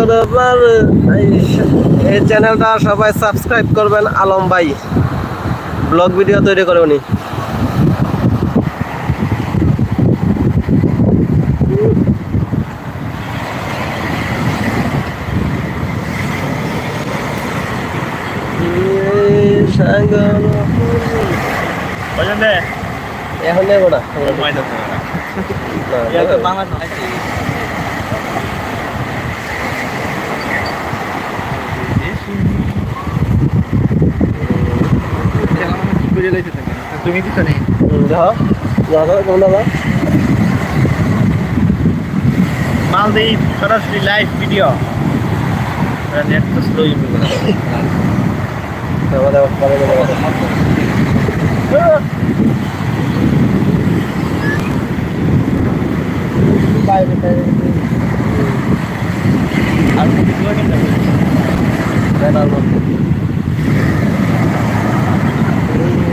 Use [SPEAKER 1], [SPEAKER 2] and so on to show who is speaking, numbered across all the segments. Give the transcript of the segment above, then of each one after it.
[SPEAKER 1] সাগর পার এই চ্যানেলটা সবাই সাবস্ক্রাইব করবেন আলম ভাই। ব্লগ ভিডিও তৈরি করে উনি। এখন নেব না। না,
[SPEAKER 2] বাংলা নয় তুমি পিছনে
[SPEAKER 1] যাও যাও কোনটা যাও?
[SPEAKER 2] মালদ্বীপ সরাসরি লাইভ ভিডিও নেট তো স্লো
[SPEAKER 1] যাও, যাও, পরে যাব, যাও।
[SPEAKER 2] আর কেন
[SPEAKER 1] আলবো। এই সাগর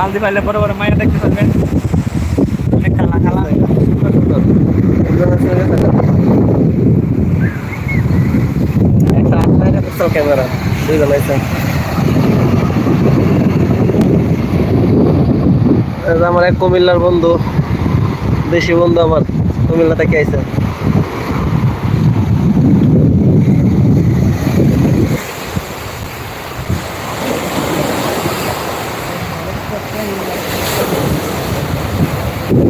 [SPEAKER 2] মালদ্বীপ আইলে বড় বড় মায়ের দেখতে পারবেন। অনেক খালা খালা
[SPEAKER 1] ক্যামেরা দুইজন এই আমার এক কুমিল্লার বন্ধু, দেশি বন্ধু আমার কুমিল্লা থেকে আইসা
[SPEAKER 3] Habibi, come to Explorer.
[SPEAKER 1] Cox's Bazar না মালদ্বীপের মাধ্যমে তো লিখে দিচ্ছে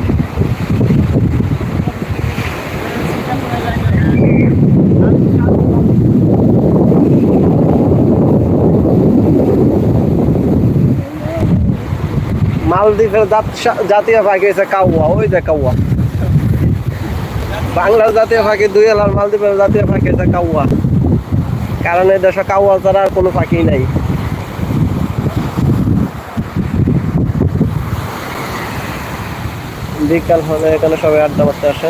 [SPEAKER 1] মালদ্বীপের জাত- জাতীয় পাখি হয়েছে কাউয়া, ওই যে কাউয়া। বাংলার জাতীয় পাখি, দুই এলার মালদ্বীপের জাতীয় পাখি হয়েছে কাউয়া। কারণ এই দেশে কাউয়া ছাড়া আর কোনো পাখি নাই। বিকাল হলে এখানে সবাই আড্ডা মারতে আসে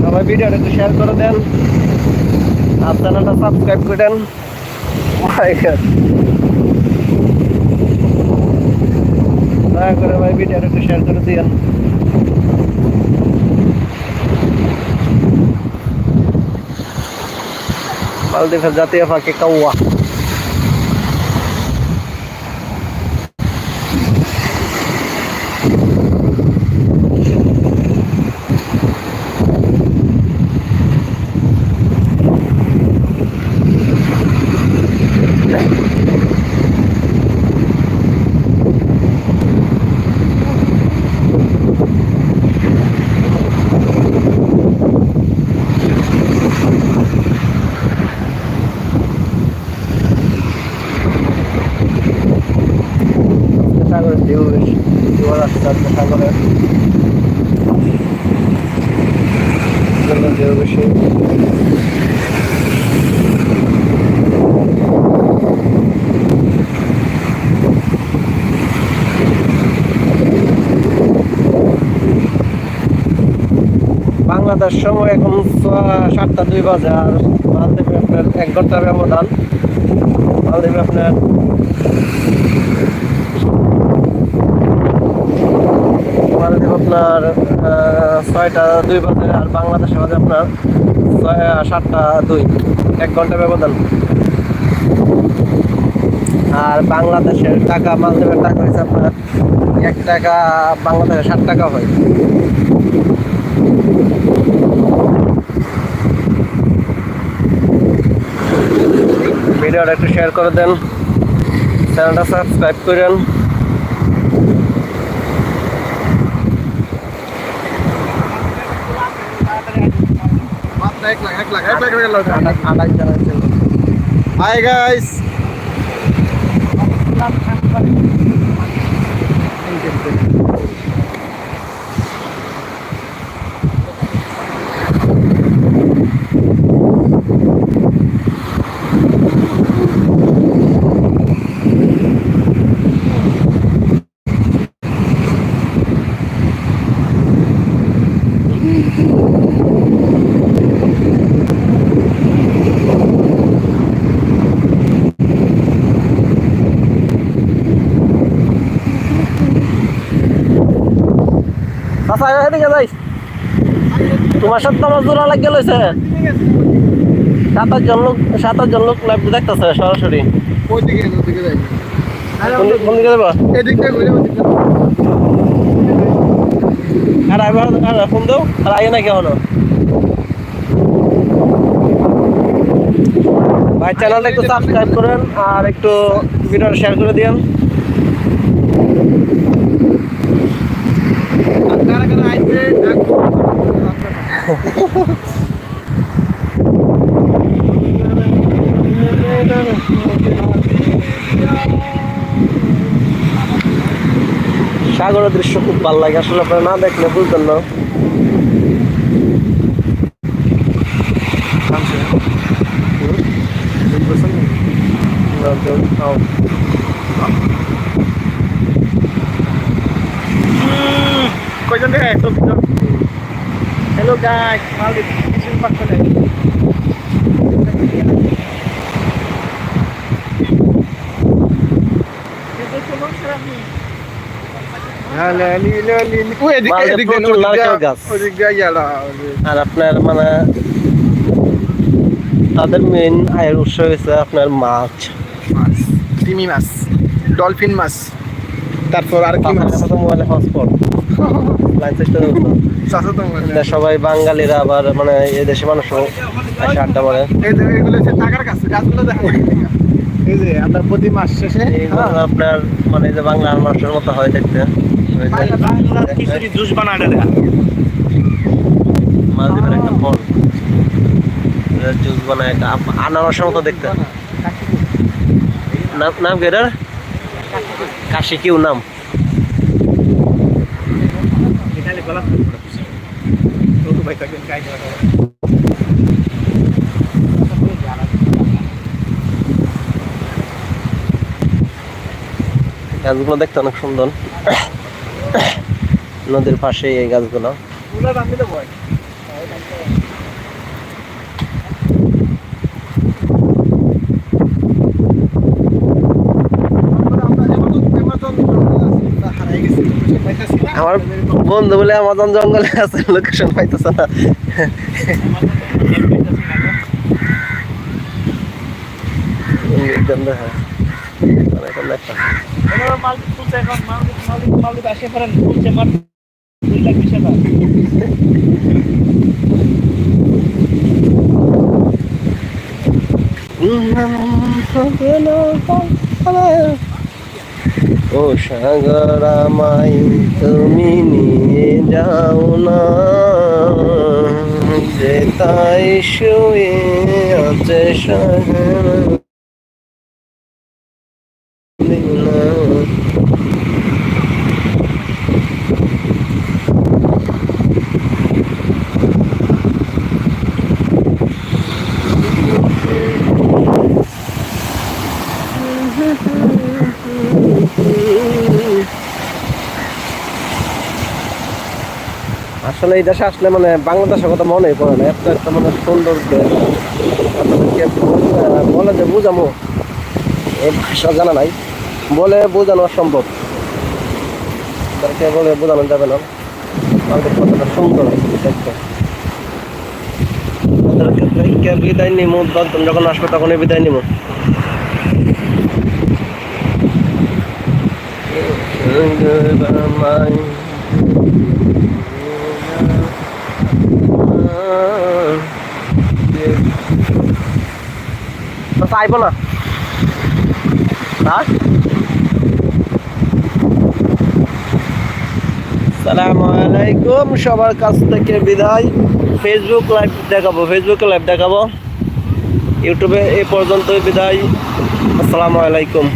[SPEAKER 1] সবাই ভিডিওটা একটু শেয়ার করে দেন। আর চ্যানেলটা সাবস্ক্রাইব করে দেন. দয়া করে ভাই ভিডিওটা একটু শেয়ার করে দিয়েন। মালদ্বীপের জাতীয় পাখি কাউয়া। দিতে হবে বাংলাদেশ সময় এখন সাতটা দুই বাজে আর মালদ্বীপে আপনার এক ঘণ্টার ব্যবধান। মালদ্বীপে আপনার মালদ্বীপ আপনার ছয়টা দুই বাজে আর বাংলাদেশে বাজে আপনার ছয় সাতটা দুই। এক ঘণ্টা ব্যবধান। আর বাংলাদেশের টাকা, মালদ্বীপের টাকা হয়েছে আপনার এক টাকা, বাংলাদেশে ষাট টাকা হয়। ভিডিওটা একটু শেয়ার করে দেন। চ্যানেলটা সাবস্ক্রাইব করেন।
[SPEAKER 3] মাত্র এক লাখ এক লাখ এক লাখ এক লাখ
[SPEAKER 1] আড়াই জানাচ্ছেন
[SPEAKER 3] হাই গাইস
[SPEAKER 1] এদিকে তোমার সাথে আমার জোড়া লাগিয়ে লইছে। সাত আট লোক সাত লোক লাইভ দেখতেছে সরাসরি।
[SPEAKER 3] দিকে
[SPEAKER 1] কোন দিক-
[SPEAKER 3] ঘুরে
[SPEAKER 1] আর ফোন দাও আর আগে না কেমন ভাই চ্যানেলটা একটু সাবস্ক্রাইব করেন আর একটু ভিডিওটা শেয়ার করে দিন
[SPEAKER 3] কারা কারা আইছে দেখো
[SPEAKER 1] সাগরের দৃশ্য খুব ভালো লাগে আসলে আপনারা না দেখলে বুঝবেন না।
[SPEAKER 3] কয়জন দেখে তো হ্যালো গাইস মালদ্বীপ
[SPEAKER 1] গাছ। আর আপনার মানে তাদের মেন আয়ের উৎস হয়েছে আপনার মাছ।
[SPEAKER 3] তিমি মাছ ডলফিন মাছ তারপর আর কি মাছ?
[SPEAKER 1] মোবাইলে হটস্পট। সবাই বাঙালিরা আবার মানে এই দেশে মানুষও এসে আড্ডা মারে।
[SPEAKER 3] এই যে এগুলো হচ্ছে টাকার গাছ গাছগুলো দেখা যায়। এই যে আমরা প্রতি মাস শেষে
[SPEAKER 1] আপনার মানে যে বাংলার মানুষের মতো হয় দেখতে।
[SPEAKER 2] জুস বানায়
[SPEAKER 1] মালদ্বীপের একটা ফল জুস বানায় একটা আনারসের মতো দেখতে। নাম নাম কি এটার? কাশি কিউ নাম
[SPEAKER 2] এখানে গলা ভাই থাকবেন
[SPEAKER 1] গাছগুলো দেখতে অনেক সুন্দর। নদীর পাশে এই গাছগুলো।
[SPEAKER 3] ভয়
[SPEAKER 1] আমার বন্ধু বলে আমাজন জঙ্গলে আছে লোকেশন পাইতেছে না দেখবেন ও সাগরামাই তুমি নিয়ে যাও না। যে তাই শুয়ে আছে সাগর আসলে এই দেশে আসলে মানে বাংলাদেশের কথা মনে পড়ে না। এত একটা মানে সুন্দর দেশ আপনাদেরকে বলে যে বুঝামো এই ভাষা জানা নাই। বলে বোঝানো অসম্ভব। তাদেরকে বলে বোঝানো যাবে না। আমাদের কতটা সুন্দর দেখতে। তাদেরকে বিদায় নিমু যখন আসবে তখনই বিদায় নিমু। আইব না সালামু আলাইকুম, সবার কাছ থেকে বিদায়। ফেসবুক লাইভ দেখাবো ফেসবুকে লাইভ দেখাবো। ইউটিউবে এ পর্যন্তই বিদায়। আসসালামু আলাইকুম।